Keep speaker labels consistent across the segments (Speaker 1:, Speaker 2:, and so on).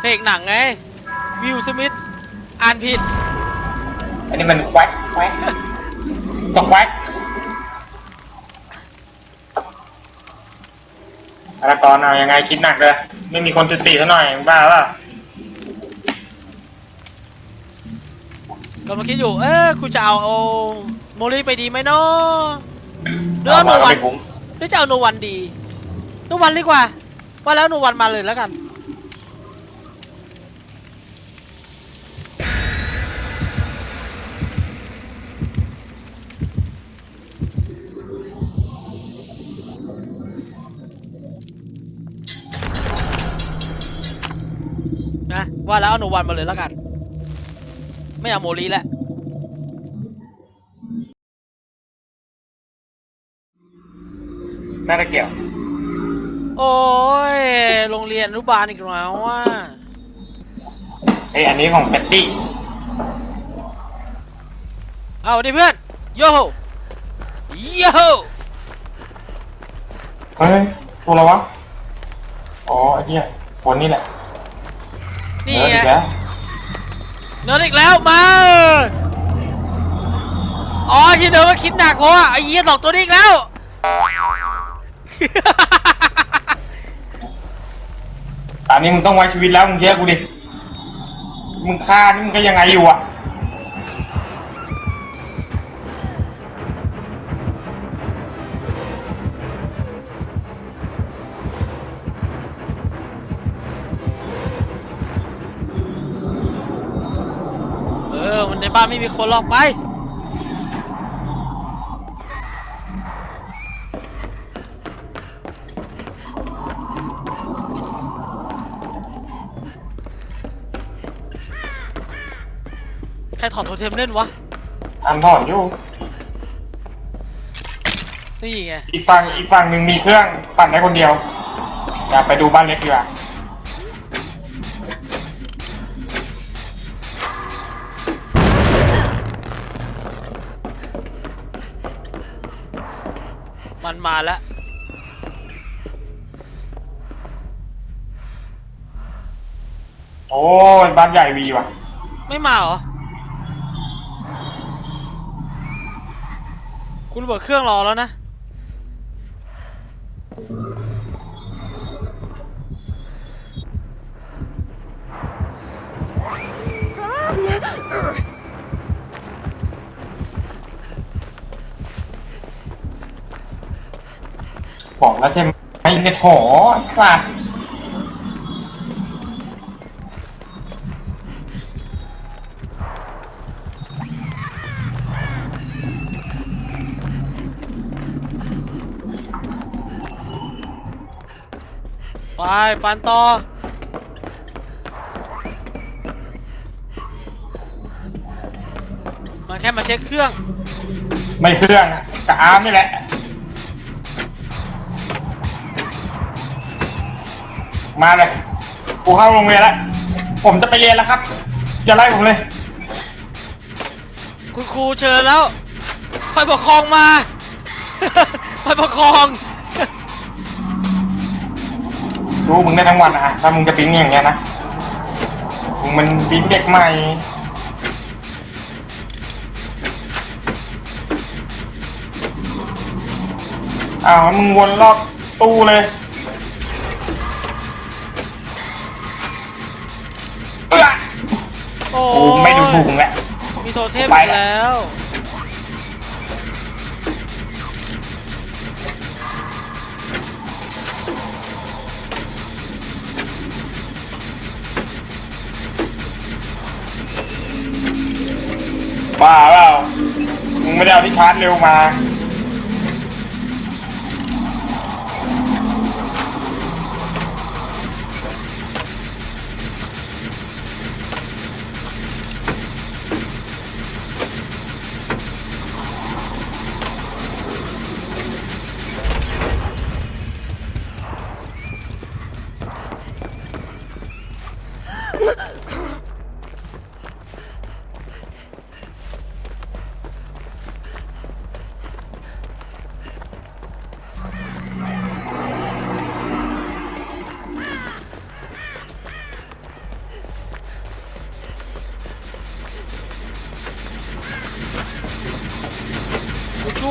Speaker 1: เพลงหนังไงวิลสมิธอ่านผิด
Speaker 2: อันนี้มันแควกแควกสแควกอารากรเอายังไงคิดหนักเลยไม่มีคนติดตีซะหน่อยมึงบ้าเปล่า
Speaker 1: กำลังคิดอยู่ เอ๊ะคุณจะเอาเอาโมลีไปดีไหมเนาะหรือเอาโน
Speaker 2: มาก็
Speaker 1: วัน
Speaker 2: ไม่คุ้ม
Speaker 1: หรือจะเอาโนวันดีโนวันดีกว่า ว่าแล้วโนวันมาเลยแล้วกัน ว่าแล้วเอาโนวันมาเลยแล้วกัน ไม่เอาโมลีแล้ว
Speaker 2: น่าจะเกี่ยว
Speaker 1: โอ้ยโรงเรียนอนุบาลอีกแล้วว่า
Speaker 2: ไอยอันนี้ของเป็ตตี้
Speaker 1: เอาดิเพื่อนโยโฮโยโฮ
Speaker 2: เฮ้ยตัวอะไรวะ อ๋อไอ้เหี้ยคนนี่แหละ
Speaker 1: นี่
Speaker 2: เออ
Speaker 1: ไง
Speaker 2: อีกแล้ว
Speaker 1: เนิร์ดอีกแล้วมา อ๋อที่เดินมาคิดหนักเพราะว่าไอ้เหี้ยสองตัวนี้อีกแล้ว
Speaker 2: ตอนนี้มึงต้องไว้ชีวิตแล้วมึงเชื่อกูดิ มึงฆ่านี่มึงก็ยังไงอยู่อะ
Speaker 1: ในบ้านไม่มีคนหรอกไป ใครถอดโทเทมเล่นวะ
Speaker 2: อันถอนอยู่
Speaker 1: นี่ไง
Speaker 2: อีกฝั่งอีกฝั่งหนึ่งมีเครื่องปั่นได้คนเดียว อยากไปดูบ้านเล็กดีกว่า
Speaker 1: มันมาแล้ว
Speaker 2: โอ้ยบ้านใหญ่วีว่ะ
Speaker 1: ไม่มาเหรอ คุณเบิดเครื่องรอแล้วนะ
Speaker 2: บอกแล้วใช่ไหมไอ้เน็ตหไอ้สัตว์
Speaker 1: ไปปันต่อมันแค่มาเช็คเครื่อง
Speaker 2: ไม่เครื่องอะกับอาร์มนี่แหละ มาเลยกูเข้าโรงเรียนแล้ว ผมจะไปเรียนแล้วครับอย่าไล่ผมเลย
Speaker 1: คุณครูเชิญแล้วไฟปกครองมาไฟปกครอง
Speaker 2: รู้มึงได้ทั้งวันอะถ้ามึงจะปิ๊งอย่างเงี้ยนะ มึงมันปิ๊งเด็กใหม่ อ้าวมึงวนรอบตู้เลยเอื้อ
Speaker 1: โอ้
Speaker 2: กูไม่ดูถูกมึงแหละ
Speaker 1: มีโทเทม
Speaker 2: ไป
Speaker 1: อีก
Speaker 2: แล้ว
Speaker 1: แล้ว
Speaker 2: บ้าเปล่ามึงไม่ได้เอาที่ชาร์จเร็วมา
Speaker 1: ช่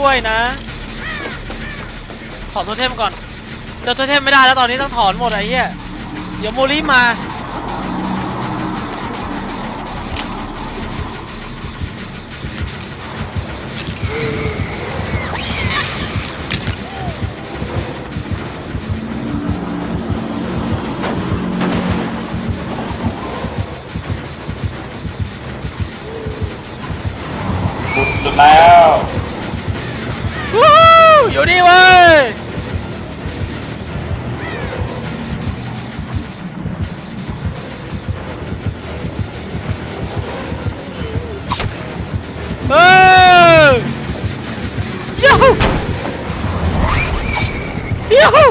Speaker 1: วยนะ ถอดตัวเทมก่อนจะตัวเทมไม่ได้แล้วตอนนี้ต้องถอนหมดไอ้เหี้ย เดี๋ยวโมลี่มา
Speaker 2: แล้ว
Speaker 1: วู้ฮู้อยู่นี่เว้ยเฮ้ยยูฮูยูฮู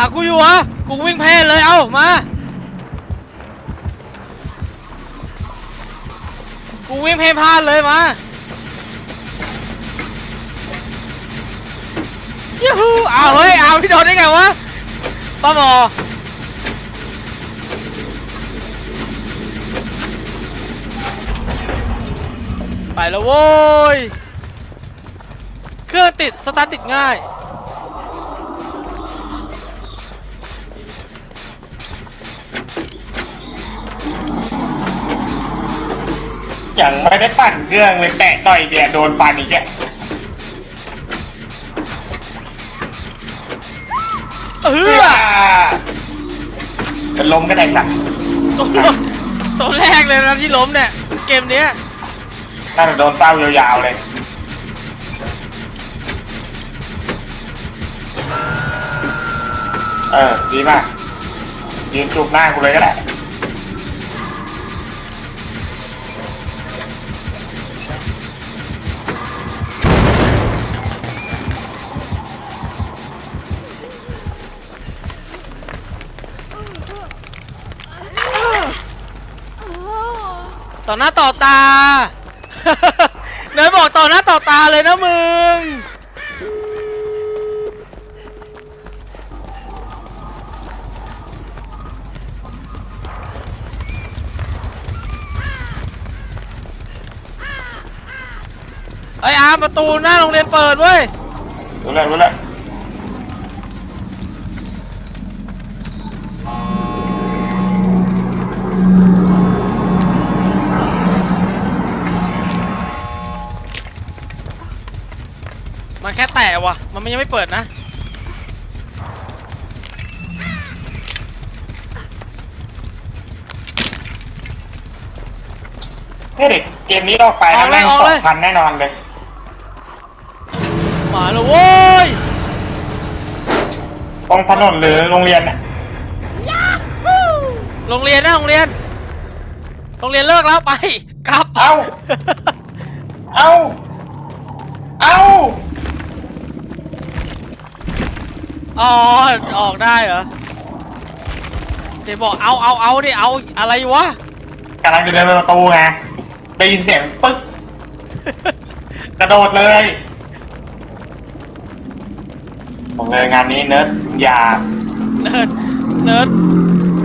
Speaker 1: ากูอยู่เหรอ กูวิ่งเพลนเลยเอ้ามา กูวิ่งเพลนพลาดเลยมายูฮูอ้าวเฮ้ยอ้าวพี่โดนได้ไงวะป้าหมอไปแล้วโว้ย เครื่องติด สตาร์ทติดง่าย
Speaker 2: ยังไม่ได้ปั่นเครื่องเลยแตะต่อยเดียวโดนปั่นอีกแก
Speaker 1: เอ
Speaker 2: เพื่
Speaker 1: อ
Speaker 2: อเป็นลมก็ได้สัก
Speaker 1: ตัวตัวแรกเลยนะที่ล้มเนี่ย เกมเนี้ย
Speaker 2: น่าจะโดนเต้ายาวๆเลยเออดีมากยืนจูบหน้ากูเลยก็ได้
Speaker 1: ต่อหน้าต่อตาเนยบอกต่อหน้าต่อตาเลยนะมึง ไอ้อาร์มประตูหน้าโรงเรียนเปิดเว้ย
Speaker 2: รู้แล้วรู้แล้ว
Speaker 1: แค่แตะวะมันยังไม่เปิดนะ
Speaker 2: เฮ้ยเด็กเกมนี้ออกไปแล้ว
Speaker 1: เอาเลย
Speaker 2: แม่ง
Speaker 1: เอา
Speaker 2: ส
Speaker 1: เล
Speaker 2: อย งพันแน่นอนเลย
Speaker 1: มาแล้วโว้ย
Speaker 2: ตรงถนนหรือโรงเรียนน่ะ
Speaker 1: โรงเรียนนะโรงเรียน โรงเรียนเลิกแล้วไป กลับ
Speaker 2: เอ้า เอ้า เอ้า
Speaker 1: อ๋อออกได้เหรอเดี๋ยวบอกเอาเอาเอาดิเอาอะไรวะ
Speaker 2: กำลังจะเดินไปประตูไงได้ยินเสียงปึ๊กกระโดดเลยผมเลยงานนี้เนิร์ดอย่า
Speaker 1: เนิร์ดเนิร์ด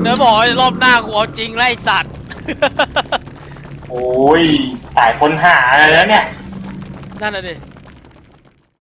Speaker 1: เนิร์ดบอกว่ารอบหน้ากูเอาจริงแล้วไอ้สัตว์
Speaker 2: โอ้ยสายคนหาเลยแล้วเนี่ย
Speaker 1: นั่นน่ะดิ